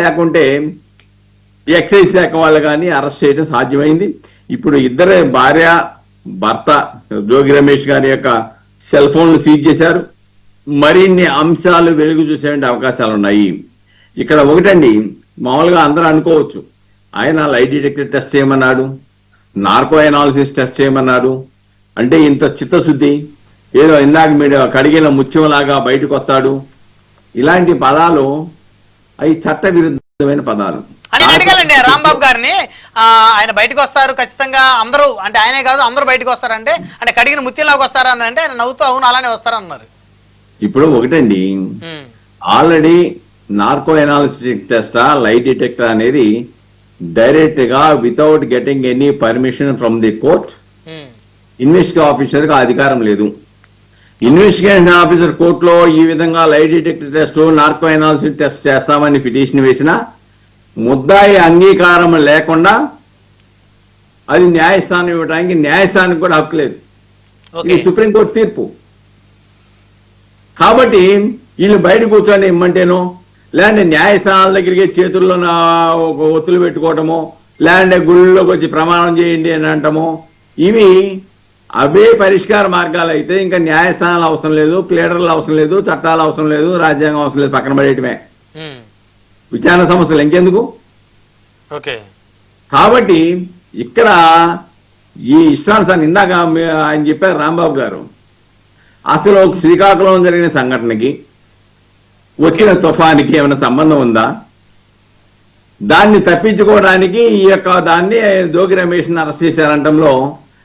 లేకుంటే ఎక్సైజ్ శాఖ వాళ్ళు కానీ అరెస్ట్ చేయడం సాధ్యమైంది. ఇప్పుడు ఇద్దరు భార్య భర్త జోగి రమేష్ గారి యొక్క సెల్ ఫోన్లు సీజ్ చేశారు. మరిన్ని అంశాలు వెలుగు చూసే అవకాశాలు ఉన్నాయి. ఇక్కడ ఒకటండి మామూలుగా అందరూ అనుకోవచ్చు ఆయన లైట్ డిటెక్టర్ టెస్ట్ చేయమన్నాడు నార్కో ఎనాలిసిస్ టెస్ట్ చేయమన్నాడు అంటే ఇంత చిత్తశుద్ధి ఏదో ఇందాక మీరు కడిగిన ముత్యంలాగా బయటకు వస్తాడు. ఇలాంటి పదాలు అవి చట్ట విరుద్ధమైన పదాలు అని అడగాలండి రాంబాబు గారిని. ఆయన బయటకు వస్తారు ఖచ్చితంగా అందరూ అంటే ఆయనే కాదు అందరూ బయటకు వస్తారంటే అంటే కడిగిన ముత్యంలాగా వస్తారా అని అంటే ఆయన నవ్వుతూ అవును అలానే వస్తారన్నారు. ఇప్పుడు ఒకటండి. Already narco analysis test lie detector అనేది డైరెక్ట్గా without getting any permission from the court investigation ఆఫీసర్కి అధికారం లేదు. ఇన్వెస్టిగేషన్ ఆఫీసర్ కోర్టులో ఈ విధంగా lie detector test narco analysis test చేస్తామని పిటిషన్ వేసిన ముద్దాయి అంగీకారం లేకుండా అది న్యాయస్థానం ఇవ్వడానికి న్యాయస్థానానికి కూడా హక్కు లేదు. ఇది సుప్రీంకోర్టు తీర్పు. కాబట్టి వీళ్ళు బయట కూర్చొని ఇమ్మంటేనో లేదంటే న్యాయస్థానాల దగ్గరికి చేతుల్లో ఒత్తులు పెట్టుకోవటమో లేదంటే గుళ్ళలోకి వచ్చి ప్రమాణం చేయండి అని అంటమో ఇవి అవే పరిష్కార మార్గాలు అయితే ఇంకా న్యాయస్థానాలు అవసరం లేదు ప్లేడర్లు అవసరం లేదు చట్టాలు అవసరం లేదు రాజ్యాంగం అవసరం లేదు పక్కన పడేయటమే. విచారణ సమస్యలు ఇంకెందుకు? ఓకే. కాబట్టి ఇక్కడ ఈ ఇష్టానుసారం ఇందాక ఆయన చెప్పారు రాంబాబు గారు. అసలు శ్రీకాకుళం జరిగిన సంఘటనకి వచ్చిన తుఫానికి ఏమైనా సంబంధం ఉందా? దాన్ని తప్పించుకోవడానికి ఈ యొక్క దాన్ని జోగి రమేష్ అరెస్ట్ చేశారంటంలో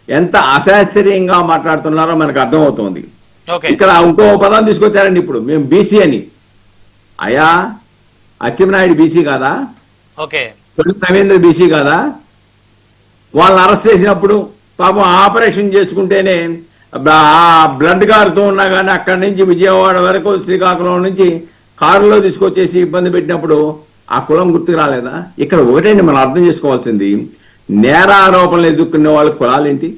ఎంత అశాస్త్రీయంగా మాట్లాడుతున్నారో మనకు అర్థమవుతోంది. ఇక్కడ ఇంకో పదం తీసుకొచ్చారండి ఇప్పుడు. మేము బీసీ అని. అయా అచ్చెన్నాయుడు బీసీ కాదా? ఓకే. తొలి రవీంద్ర బీసీ కాదా? వాళ్ళని అరెస్ట్ చేసినప్పుడు పాపం ఆపరేషన్ చేసుకుంటేనే బ్లడ్ కారుతూ ఉన్నా కానీ అక్కడి నుంచి విజయవాడ వరకు శ్రీకాకుళం నుంచి కారులో తీసుకొచ్చేసి ఇబ్బంది పెట్టినప్పుడు ఆ కులం గుర్తుకు రాలేదా? ఇక్కడ ఒకటండి మనం అర్థం చేసుకోవాల్సింది. నేరారోపణలు ఎదుర్కొనే వాళ్ళ కులాలేంటి?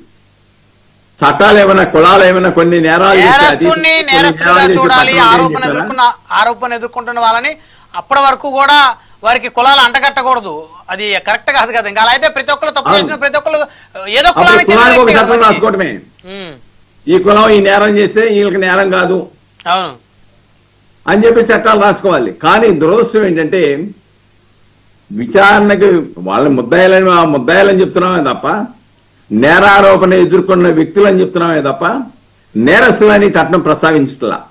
చట్టాలు ఏమైనా కులాలు ఏమైనా కొన్ని నేరాలు నేరస్తుని నేరస్తుగా చూడాలి ఆరోపణ? ఎదుర్కొన్న ఆరోపణ ఎదుర్కొంటున్న వాళ్ళని అప్పటి వరకు కూడా వారికి కులాలు అంటగట్టకూడదు. అది కరెక్ట్ కాదు కదా. ఇంకా అలా అయితే ప్రతి ఒక్కరు తప్పు. చేసిన ప్రతి ఒక్కరు ఏదో ఉమ్, ఈ కులం ఈ నేరం చేస్తే వీళ్ళకి నేరం కాదు. అవును. అని చెప్పి చట్టాలు రాసుకోవాలి. కానీ దురదృష్టం ఏంటంటే విచారణకు వాళ్ళ ముద్దాయిలని ముద్దాయిలని చెప్తున్నామే తప్ప నేరారోపణ ఎదుర్కొన్న వ్యక్తులని చెప్తున్నామే తప్ప నేరస్తులని చట్టం ప్రస్తావించట్లా.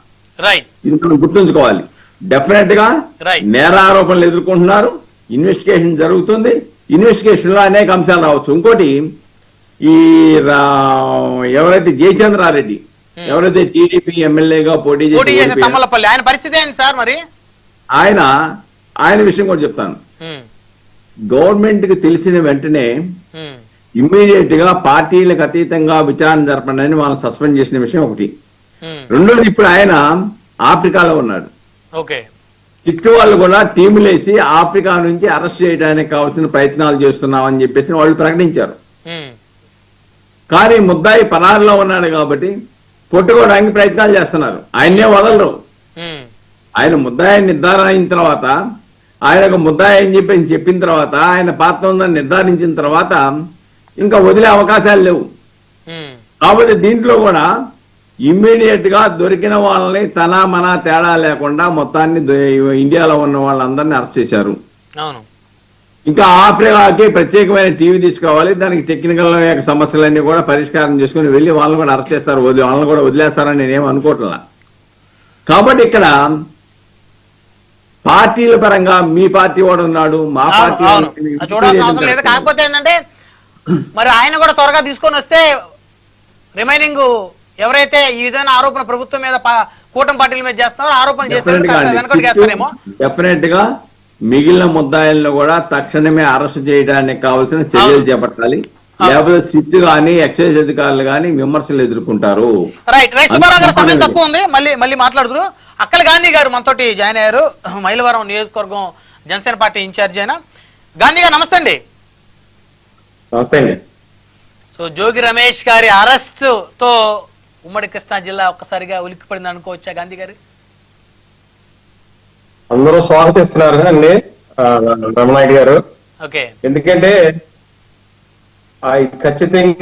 ఇది మనం గుర్తుంచుకోవాలి. డెఫినెట్గా. నేరారోపణలు ఎదుర్కొంటున్నారు. ఇన్వెస్టిగేషన్ జరుగుతుంది. ఇన్వెస్టిగేషన్లో అనేక అంశాలు రావచ్చు. ఇంకోటి ఈ రా- ఎవరైతే జయచంద్రారెడ్డి ఎవరైతే టీడీపీ ఎమ్మెల్యేగా పోటీ చేసి తమ్మలపల్లి ఆయన పరిస్థితి ఏంటి సార్ మరి? ఆయన ఆయన విషయం కూడా చెప్తాను. గవర్నమెంట్కి తెలిసిన వెంటనే ఉమ్, ఇమ్మీడియట్గా పార్టీలకు అతీతంగా విచారణ జరపండి అని వాళ్ళని సస్పెండ్ చేసిన విషయం ఒకటి. రెండోది ఇప్పుడు ఆయన ఆఫ్రికాలో ఉన్నాడు. ఓకే. చిట్టు వాళ్ళు కూడా టీములేసి ఆఫ్రికా నుంచి అరెస్ట్ చేయడానికి కావాల్సిన ప్రయత్నాలు చేస్తున్నామని చెప్పేసి వాళ్ళు ప్రకటించారు. కానీ ముద్దాయి పరారులో ఉన్నాడు కాబట్టి కొట్టుకోవడానికి ప్రయత్నాలు చేస్తున్నారు. ఆయన్నే వదలరు. ఆయన ముద్దాయి నిర్ధారణ అయిన తర్వాత ఆయనకు ముద్దాయి అని చెప్పి చెప్పిన తర్వాత ఆయన పాత్ర ఉందని నిర్ధారించిన తర్వాత ఇంకా వదిలే అవకాశాలు లేవు. కాబట్టి దీంట్లో కూడా ఇమ్మీడియట్గా దొరికిన వాళ్ళని తన మన తేడా లేకుండా మొత్తాన్ని ఇండియాలో ఉన్న వాళ్ళందరినీ అరెస్ట్ చేశారు. ఇంకా ఆఫ్రికాకి ప్రత్యేకమైన టీవీ తీసుకోవాలి దానికి టెక్నికల్ సమస్యలన్నీ కూడా పరిష్కారం చేసుకుని వెళ్ళి వాళ్ళని కూడా అరెస్ట్ చేస్తారు వదిలి వాళ్ళని కూడా వదిలేస్తారని నేనేం అనుకోవట్లా. కాబట్టి ఇక్కడ పార్టీల పరంగా మీ పార్టీ వాడు ఉన్నాడు మా పార్టీ కాకపోతే ఏంటంటే మరి ఆయన కూడా త్వరగా తీసుకొని వస్తే రిమైనింగ్ ఎవరైతే ఈ విధమైన ఆరోపణ ప్రభుత్వం మీద కూటమి పార్టీల మీద చేస్తున్నారో ఆరోపణ డెఫినెట్గా మిగిలిన ముద్దాయిలను కూడా తక్షణమే అరెస్ట్ చేయడానికి కావాల్సిన చర్యలు. చేపట్టాలి. లేకపోతే సిట్ గాని ఎక్సైజ్ అధికారులు గాని విమర్శలు ఎదుర్కొంటారు. రైట్. సమయం తక్కువ ఉంది. మళ్ళీ మళ్ళీ మాట్లాడుతురు అక్కల గాంధీ గారు మనతోటి జాయిన్ అయ్యారు. మైలవరం నియోజకవర్గం జనసేన పార్టీ ఇన్ఛార్జ్ అయిన. గాంధీ గారు నమస్తే అండి. నమస్తే అండి. సో జోగి రమేష్ గారి అరెస్ట్తో ఉమ్మడి కృష్ణా జిల్లా ఒక్కసారిగా ఉలిక్కిపడింది అనుకోవచ్చా గాంధీ గారు? అందరూ స్వాగతిస్తున్నారు అండి రమణాయుడు గారు. ఓకే. ఎందుకంటే ఖచ్చితంగా